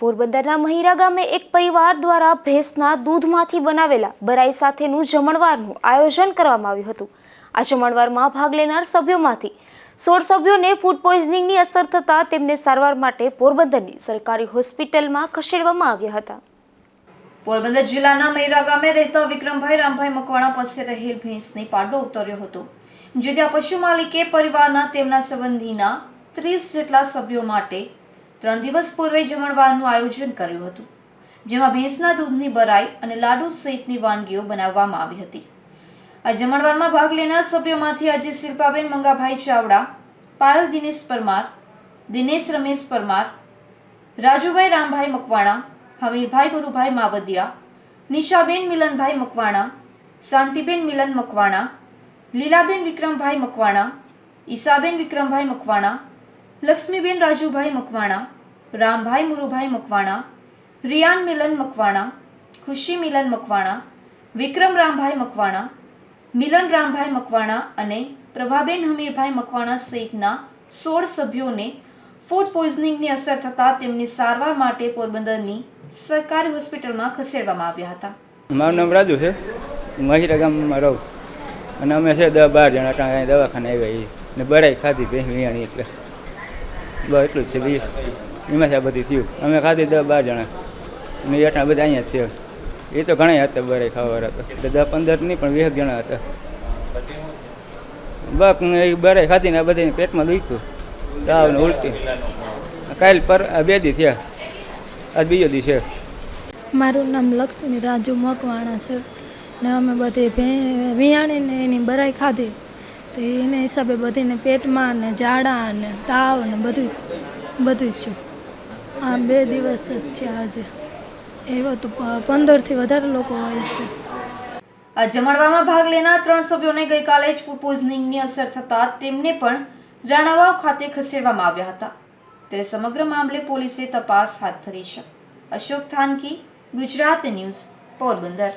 પોરબંદરના મહિરા ગામે એક પરિવાર દ્વારા ભેંસના દૂધમાંથી બનાવેલા બરાઈ સાથેનું જમણવારનું આયોજન કરવામાં આવ્યું હતું. આ જમણવારમાં ભાગ લેનાર સભ્યોમાંથી સોળ સભ્યોને ફૂડ પોઈઝનિંગની અસર થતાં તેમને સારવાર માટે પોરબંદરની સરકારી હોસ્પિટલમાં ખસેડવામાં આવ્યા હતા. પોરબંદર જિલ્લાના મૈરા ગામે રહેતા વિક્રમભાઈ, રામભાઈ મકવાણા પાસે રહેલ ભેંસને પાડો ઉતર્યો હતો. જે ત્યાં પશુ માલિકે પરિવારના તેમના સંબંધીના ત્રીસ જેટલા સભ્યો માટે ત્રણ દિવસ પૂર્વે જમણવારનું આયોજન કર્યું હતું, જેમાં ભેંસના દૂધની બરાઈ અને લાડુ સહિતની વાનગીઓ બનાવવામાં આવી હતી. આ જમણવારમાં ભાગ લેનાર સભ્યોમાંથી આજે શિલ્પાબેન મંગાભાઈ ચાવડા, પાયલ દિનેશ પરમાર, દિનેશ રમેશ પરમાર, રાજુભાઈ રામભાઈ મકવાણા, હમીરભાઈ ગુરુભાઈ માવદિયા, નિશાબેન મિલનભાઈ મકવાણા, શાંતિબેન મિલન મકવાણા, લીલાબેન વિક્રમભાઈ મકવાણા ઈશાબેન વિક્રમભાઈ મકવાણા લક્ષ્મીબેન રાજુભાઈ મકવાણા, રામભાઈ મુરુભાઈ મકવાણા, રિયાન મિલન મકવાણા, ખુશી મિલન મકવાણા, વિક્રમ રામભાઈ મકવાણા, મિલન રામભાઈ મકવાણા અને પ્રભાબેન હમીરભાઈ મકવાણા સહિતના સોળ સભ્યોને ફૂડ પોઈઝનિંગની અસર થતાં તેમની સારવાર માટે પોરબંદરની સરકારી હોસ્પિટલમાં ખસેડવામાં આવ્યા હતા. મારું નામ રાજુ છે. મહિરા ગામમાં રહું. અને અમે છે દસ બાર જણા ત્યાં દવાખાને આવ્યા એ ને બરાઈ ખાધી પહેણી એટલે. બસ એટલું જ છે બીજું એમાં છે આ બધી થયું. અમે ખાધી દસ બાર જણા. ને એટલા બધા અહીંયા છે. એ તો ઘણા હતા બરાઈ ખાવાવાળા હતા એટલે દસ પંદર નહીં, પણ વીસ જણા હતા. બક એ બરાઈ ખાધીને આ બધાને પેટમાં દુખ્યું. તાવ ને ઉલટી. કાલ પર આ બે દી થયા. આજ બીજો દી છે. મારું નામ લક્ષ્મી રાજુ મકવાણા છે. ને અમે બધી વિયાણીને એની બરાઈ ખાધી. તો એને હિસાબે બધીને પેટમાં ને ઝાડા ને તાવ ને બધું બધું જ થયું આ બે દિવસ જ થયા આજે. એવા તો પંદરથી વધારે લોકો હોય છે. આ જમણવામાં ભાગ લેનાર ત્રણ સભ્યોને ગઈકાલે જ ફૂડ પોઈઝનિંગની અસર થતાં તેમને પણ રાણાવાવ ખાતે ખસેડવામાં આવ્યા હતા. ત્યારે સમગ્ર મામલે પોલીસે તપાસ હાથ ધરી છે. અશોક થાનકી, ગુજરાત ન્યૂઝ, પોરબંદર.